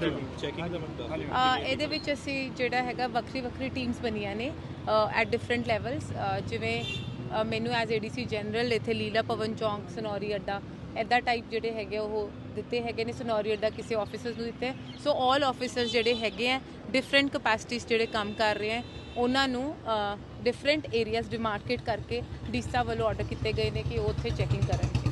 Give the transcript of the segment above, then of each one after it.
Checking ਦਾ ਮਤਲਬ ਇਹਦੇ ਵਿੱਚ ਅਸੀਂ ਜਿਹੜਾ ਹੈਗਾ, ਵੱਖਰੀ ਵੱਖਰੀ ਟੀਮਸ ਬਣੀਆਂ ਨੇ ਐਟ ਡਿਫਰੈਂਟ ਲੈਵਲਸ ਜਿਵੇਂ ਮੈਨੂੰ ਐਜ਼ ਏਡੀਸੀ ਜਨਰਲ ਇੱਥੇ ਲੀਲਾ ਪਵਨ ਚੌਂਕ, ਸਨੌਰੀ ਅੱਡਾ ਐਦਾਂ ਟਾਈਪ ਜਿਹੜੇ ਹੈਗੇ ਉਹ ਦਿੱਤੇ ਹੈਗੇ ਨੇ, ਸਨੌਰੀ ਅੱਡਾ ਕਿਸੇ ਆਫਿਸਰਸ ਨੂੰ ਦਿੱਤੇ ਸੋ ਆਲ ਆਫਿਸਰਸ ਜਿਹੜੇ ਹੈਗੇ ਆ ਡਿਫਰੈਂਟ ਕਪੈਸਿਟੀਜ਼ ਜਿਹੜੇ ਕੰਮ ਕਰ ਰਹੇ ਆ, ਉਹਨਾਂ ਨੂੰ ਡਿਫਰੈਂਟ ਏਰੀਆਜ਼ ਡਿਮਾਰਕੇਟ ਕਰਕੇ ਡੀਸਾ ਵੱਲੋਂ ਆਰਡਰ ਕੀਤੇ ਗਏ ਨੇ ਕਿ ਉਹ ਉੱਥੇ ਚੈਕਿੰਗ ਕਰਨਗੇ।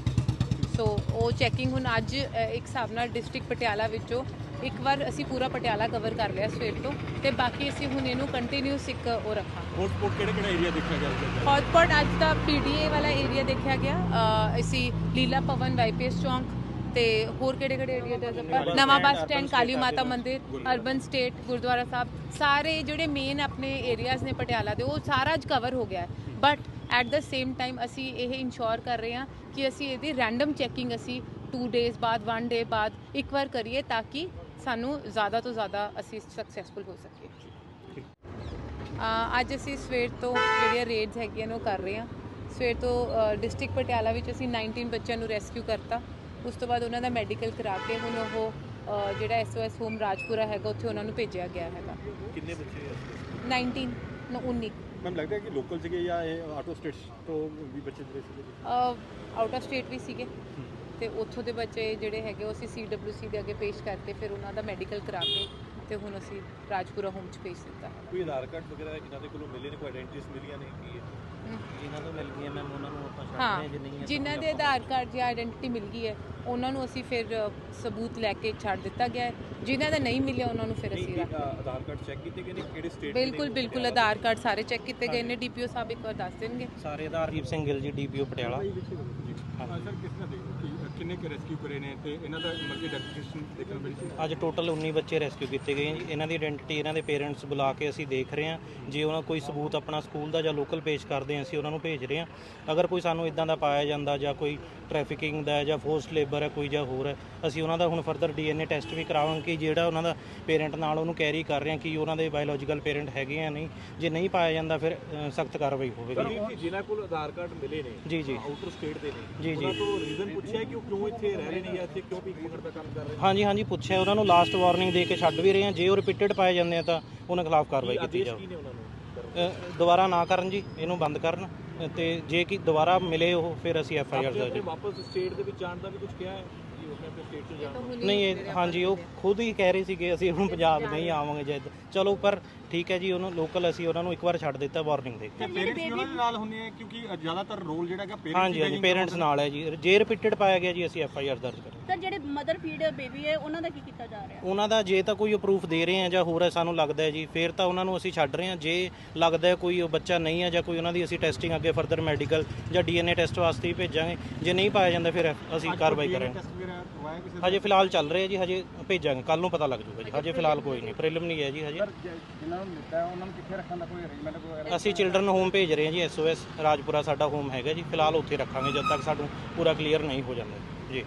ਸੋ ਉਹ ਚੈਕਿੰਗ ਹੁਣ ਅੱਜ ਇੱਕ ਹਿਸਾਬ ਨਾਲ ਡਿਸਟ੍ਰਿਕਟ ਪਟਿਆਲਾ ਵਿੱਚੋਂ ਇੱਕ ਵਾਰ ਅਸੀਂ ਪੂਰਾ ਪਟਿਆਲਾ ਕਵਰ ਕਰ ਲਿਆ ਸਵੇਰ ਤੋਂ ਤੇ ਬਾਕੀ ਅਸੀਂ ਹੁਣ ਇਹਨੂੰ ਕੰਟੀਨਿਊਸ ਇੱਕ ਉਹ ਰੱਖਾਂਗੇ ਹੌਟਸਪੌਟ ਕਿਹੜੇ ਕਿਹੜੇ ਏਰੀਆ ਦੇਖਿਆ ਜਾਊਗਾ ਹੌਟਸਪੌਟ ਅੱਜ ਦਾ ਪੀਡੀਏ ਵਾਲਾ ਏਰੀਆ ਦੇਖਿਆ ਗਿਆ। ਅ, ਅਸੀਂ ਲੀਲਾ ਭਵਨ ਵਾਈਪੀਐਸ ਚੌਂਕ ਤੇ ਹੋਰ ਕਿਹੜੇ ਕਿਹੜੇ ਏਰੀਆ ਦੇ ਆਪਾਂ ਨਵਾਂ ਬੱਸ ਸਟੈਂਡ ਕਾਲੀ ਮਾਤਾ ਮੰਦਿਰ ਅਰਬਨ ਸਟੇਟ ਗੁਰਦੁਆਰਾ ਸਾਹਿਬ ਸਾਰੇ ਜਿਹੜੇ ਮੇਨ ਆਪਣੇ ਏਰੀਆਜ਼ ਨੇ ਪਟਿਆਲਾ ਦੇ ਉਹ ਸਾਰਾ ਅੱਜ ਕਵਰ ਹੋ ਗਿਆ but at the same time ਅਸੀਂ ਇਹ ਇਨਸ਼ੋਰ ਕਰ ਰਹੇ ਹਾਂ ਕਿ ਅਸੀਂ ਇਹਦੀ ਰੈਂਡਮ ਚੈਕਿੰਗ ਅਸੀਂ 2 ਡੇਜ਼ ਬਾਅਦ 1 ਡੇ ਬਾਅਦ ਇੱਕ ਵਾਰ ਕਰੀਏ ਤਾਂ ਕਿ ਸਾਨੂੰ ਜ਼ਿਆਦਾ ਤੋਂ ਜ਼ਿਆਦਾ ਅਸੀਂ ਸਕਸੈਸਫੁਲ ਹੋ ਸਕੀਏ। ਅ, ਅੱਜ ਅਸੀਂ ਸਵੇਰ ਤੋਂ ਜਿਹੜੀਆਂ ਰੇਡਸ ਹੈਗੀਆਂ ਨੇ ਉਹ ਕਰ ਰਹੇ ਹਾਂ। ਸਵੇਰ ਤੋਂ ਡਿਸਟ੍ਰਿਕਟ ਪਟਿਆਲਾ ਵਿੱਚ ਅਸੀਂ 19 ਬੱਚਿਆਂ ਨੂੰ ਰੈਸਕਿਊ ਕਰਤਾ। ਉਸ ਤੋਂ ਬਾਅਦ ਉਹਨਾਂ ਦਾ ਮੈਡੀਕਲ ਕਰਾ ਕੇ ਹੁਣ ਉਹ ਜਿਹੜਾ ਐਸਓਐਸ ਹੋਮ ਰਾਜਪੁਰਾ ਹੈਗਾ ਉੱਥੇ ਉਹਨਾਂ ਨੂੰ ਭੇਜਿਆ ਗਿਆ ਹੈਗਾ। ਕਿੰਨੇ ਬੱਚੇ 19 ਨੂੰ 19 ਮੈਨੂੰ ਲੱਗਦਾ ਹੈ ਕਿ ਲੋਕਲ ਸੀਗੇ ਜਾਂ ਇਹ ਆਟੋ ਸਟੇਟਸ ਤੋਂ ਵੀ ਬੱਚੇ ਜਿਹੜੇ ਸੀਗੇ? ਆਊਟ ਆਫ ਸਟੇਟ ਵੀ ਸੀਗੇ। ਤੇ ਉੱਥੋਂ ਦੇ ਬੱਚੇ ਜਿਹੜੇ ਹੈਗੇ ਉਹ ਅਸੀਂ ਸੀਡਬਲਯੂਸੀ ਦੇ ਅੱਗੇ ਪੇਸ਼ ਕਰਤੇ ਫਿਰ ਉਹਨਾਂ ਦਾ ਮੈਡੀਕਲ ਕਰਾ ਕੇ ਤੇ ਹੁਣ ਅਸੀਂ ਰਾਜਪੁਰਾ ਹੋਮ ਚ ਭੇਜ ਦਿੱਤਾ ਕੋਈ ਆਧਾਰ ਕਾਰਡ ਵਗੈਰਾ ਜਿਨ੍ਹਾਂ ਦੇ ਕੋਲੋਂ ਮਿਲੇ ਨੇ ਕੋਈ ਆਇਡੈਂਟੀਟੀਜ਼ ਮਿਲੀਆਂ ਨੇ ਕੀ ਹੈ ਜਿਨ੍ਹਾਂ ਤੋਂ ਮਿਲ ਗਈਆਂ ਮੈਮ ਉਹਨਾਂ ਨੂੰ ਆਪਾਂ ਛੱਡ ਜੇ ਨਹੀਂ ਹੈ ਜਿਨ੍ਹਾਂ ਦੇ ਆਧਾਰ ਕਾਰਡ ਜਾਂ ਆਇਡੈਂਟੀਟੀ ਮਿਲ ਗਈ ਹੈ ਉਹਨਾਂ ਨੂੰ ਅਸੀਂ ਫਿਰ ਸਬੂਤ ਲੈ ਕੇ ਛੱਡ ਦਿੱਤਾ ਗਿਆ ਹੈ। ਜਿਨ੍ਹਾਂ ਦਾ ਨਹੀਂ ਮਿਲਿਆ ਉਹਨਾਂ ਨੂੰ ਫਿਰ ਅਸੀਂ ਰੱਖ ਆਧਾਰ ਕਾਰਡ ਚੈੱਕ ਕੀਤੇ ਗਏ ਨੇ? ਕਿਹੜੇ ਸਟੇਟ ਬਿਲਕੁਲ ਬਿਲਕੁਲ ਆਧਾਰ ਕਾਰਡ ਸਾਰੇ ਚੈੱਕ ਕੀਤੇ ਗਏ ਨੇ ਡੀਪੀਓ ਸਾਹਿਬ ਇੱਕ ਵਾਰ ਦੱਸ ਦੇਣਗੇ। ਸਾਰੇ ਆਧਾਰਦੀਪ ਸਿੰਘ ਗਿੱਲ ਜੀ ਡੀਪੀਓ ਪਟਿਆਲਾ। ਹਾਂ ਸਰ ਕਿਸ ਨੇ ਕਿੰਨੇ ਕਿ ਰੈਸਕਿਊ ਕਰੇ ਨੇ ਤੇ ਇਹਨਾਂ ਦਾ ਮਰਕੀ ਡੈਕਲੇਰੇਸ਼ਨ ਦੇਖਣ ਮਿਲੀ ਸੀ? ਅੱਜ ਟੋਟਲ 19 ਬੱਚੇ ਰੈਸਕਿਊ ਕੀਤੇ ਗਏ ਜੀ। ਇਹਨਾਂ ਦੀ ਆਇਡੈਂਟੀਟੀ ਇਹਨਾਂ ਦੇ ਪੇਰੈਂਟਸ ਬੁਲਾ ਕੇ ਅਸੀਂ ਦੇਖ ਰਹੇ ਹਾਂ। ਜੇ ਉਹਨਾਂ ਕੋਈ ਸਬੂਤ ਆਪਣਾ ਸਕੂਲ ਦਾ ਜਾਂ ਲੋਕਲ ਪੇਸ਼ ਕਰਦੇ ਹਾਂ ਅਸੀਂ ਉਹਨਾਂ ਨੂੰ ਭੇਜ ਰਹੇ ਹਾਂ। ਅਗਰ ਕੋਈ ਸਾਨੂੰ ਇਦਾਂ ਦਾ ਪਾਇਆ ਜਾਂਦਾ ਜਾਂ ਕੋਈ ਟ੍ਰੈਫਿਕਿੰਗ ਦਾ ਹੈ ਜਾਂ ਫੋਰਸਡ ਲੇਬਰ ਹੈ ਕੋਈ ਜਾਂ ਹੋਰ ਹੈ ਅਸੀਂ ਉਹਨਾਂ ਦਾ ਹੁਣ ਫਰਦਰ ਡੀਐਨਏ ਟੈਸਟ ਵੀ ਕਰਾਵਾਂਗੇ ਕਿ ਜਿਹੜਾ ਉਹਨਾਂ ਦਾ ਪੇਰੈਂਟ ਨਾਲ ਉਹਨੂੰ ਕੈਰੀ ਕਰ ਰਹੇ ਹਾਂ ਕਿ ਉਹਨਾਂ ਦੇ ਬਾਇਓਲੋਜੀਕਲ ਪੇਰੈਂਟ ਹੈਗੇ ਆ ਨਹੀਂ। ਜੇ ਨਹੀਂ ਪਾਇਆ ਜਾਂਦਾ ਫਿਰ ਸਖਤ ਕਾਰਵਾਈ ਹੋਵੇਗੀ। ਕਿ ਜਿਨ੍ਹਾਂ ਕੋਲ ਆਧਾਰ ਕਾਰਡ ਮਿਲੇ ਨੇ ਜੀ ਜੀ। ਆਊਟਰ ਸਟੇਟ ਦੇ ਨੇ ਜੀ, ਜੀ। ਉਹਨਾਂ ਤੋਂ ਰੀਜ਼ਨ ਪੁੱਛਿਆ ਕਿ ਉਹ ਕਿਉਂ ਇੱਥੇ ਰਹਿ ਰਹੇ ਨੇ ਜਾਂ ਇੱਥੇ ਕਿਉਂ ਭੀਖ ਮੰਗਣ ਦਾ ਕੰਮ ਕਰ ਰਹੇ ਨੇ? ਹਾਂਜੀ ਹਾਂਜੀ ਪੁੱਛਿਆ ਉਹਨਾਂ ਨੂੰ ਲਾਸਟ ਵਾਰਨਿੰਗ ਦੇ ਕੇ ਛੱਡ ਵੀ ਰਹੇ ਹਾਂ ਜੇ ਉਹ ਰਿਪੀਟਡ ਪਾਏ ਜਾਂਦੇ ਆ ਤਾਂ ਉਹਨਾਂ ਖਿਲਾਫ ਕਾਰਵਾਈ ਕੀਤੀ ਆਦੇਸ਼ ਜਾਵੇ ਕੀ ਨੇ ਉਹਨਾਂ ਨੂੰ ਕਰਨ ਅ, ਦੁਬਾਰਾ ਨਾ ਕਰਨ ਜੀ ਇਹਨੂੰ ਬੰਦ ਕਰਨ। ਅ, ਤੇ ਜੇ ਕਿ ਦੁਬਾਰਾ ਮਿਲੇ ਉਹ ਫਿਰ ਅਸੀਂ ਐਫ ਆਈ ਆਰ ਦਰਜ ਆਪਣੇ ਵਾਪਸ ਸਟੇਟ ਦੇ ਵਿੱਚ ਜਾਣ ਦਾ ਵੀ ਕੁਝ ਕਿਹਾ ਹੈ? ਨਹੀਂ ਇਹ ਹਾਂਜੀ ਉਹ ਖੁਦ ਹੀ ਕਹਿ ਰਹੇ ਸੀਗੇ ਅਸੀਂ ਹੁਣ ਪੰਜਾਬ ਨਹੀਂ ਆਵਾਂਗੇ ਜੇ ਚਲੋ ਪਰ ਠੀਕ ਹੈ ਜੀ ਉਹਨੂੰ ਲੋਕਲ ਅਸੀਂ ਉਹਨਾਂ ਨੂੰ ਇੱਕ ਵਾਰ ਛੱਡ ਦਿੱਤਾ ਵਾਰਨਿੰਗ ਦੇ। ਕੇ ਪੇਰੈਂਟਸ ਵੀ ਉਹਨਾਂ ਦੇ ਨਾਲ ਹੁੰਦੇ ਆ ਕਿਉਂਕਿ ਜ਼ਿਆਦਾਤਰ ਰੋਲ ਜਿਹੜਾ ਹੈਗਾ ਹਾਂਜੀ ਹਾਂਜੀ ਪੇਰੈਂਟਸ ਨਾਲ ਹੈ ਜੀ। ਜੇ ਰਿਪੀਟਡ ਪਾਇਆ ਗਿਆ ਜੀ ਅਸੀਂ ਐਫ ਆਈ ਆਰ ਦਰਜ ਕਰਾਂਗੇ। ਸਰ ਜਿਹੜੇ ਮਦਰ ਫੀਡ ਬੇਬੀ ਹੈ ਉਹਨਾਂ ਦਾ ਕੀ ਕੀਤਾ ਜਾ ਰਿਹਾ? ਉਹਨਾਂ ਦਾ ਜੇ ਤਾਂ ਕੋਈ ਪ੍ਰੂਫ ਦੇ ਰਹੇ ਆ ਜਾਂ ਹੋਰ ਹੈ ਸਾਨੂੰ ਲੱਗਦਾ ਹੈ ਜੀ। ਫਿਰ ਤਾਂ ਉਹਨਾਂ ਨੂੰ ਅਸੀਂ ਛੱਡ ਰਹੇ ਹਾਂ ਜੇ ਲੱਗਦਾ ਹੈ ਕੋਈ ਉਹ ਬੱਚਾ ਨਹੀਂ ਹੈ ਜਾਂ ਕੋਈ ਉਹਨਾਂ ਦੀ ਅਸੀਂ ਟੈਸਟਿੰਗ ਅੱਗੇ ਫਰਦਰ ਮੈਡੀਕਲ ਜਾਂ ਡੀਐਨਏ ਟੈਸਟ ਵਾਸਤੇ ਹੀ ਭੇਜਾਂਗੇ। ਜੇ ਨਹੀਂ ਪਾਇਆ ਜਾਂਦਾ ਫਿਰ ਅਸੀਂ ਕਾਰਵਾਈ ਕਰਾਂਗੇ। ਹਜੇ ਫਿਲਹਾਲ ਚੱਲ ਰਹੇ ਜੀ ਹਜੇ ਭੇਜਾਂਗੇ। ਕੱਲ ਨੂੰ ਪਤਾ ਲੱਗ ਜਾਊਗਾ ਜੀ। ਹਜੇ ਫਿਲਹਾਲ ਕੋਈ ਨਹੀਂ ਪ੍ਰੀਲਿਮਿਨਰੀ ਹੈ ਜੀ ਹਜੇ। ਜਿਨ੍ਹਾਂ ਨੂੰ ਮਿਲਦਾ ਉਹਨਾਂ ਨੂੰ ਕਿੱਥੇ ਰੱਖਣ ਦਾ ਕੋਈ ਅਰੇਂਜਮੈਂਟ ਵਗੈਰਾ ਅਸੀਂ ਚਿਲਡਰਨ ਹੋਮ ਭੇਜ ਰਹੇ ਹਾਂ ਜੀ ਐਸਓਐਸ ਰਾਜਪੁਰਾ ਸਾਡਾ ਹੋਮ ਹੈਗਾ ਜੀ। ਫਿਲਹਾਲ ਉੱਥੇ ਰੱਖਾਂਗੇ ਜਦ ਤੱਕ ਸਾਨੂੰ ਪੂਰਾ ਕਲੀਅਰ ਨਹੀਂ ਹੋ ਜਾਂਦਾ ਜੀ।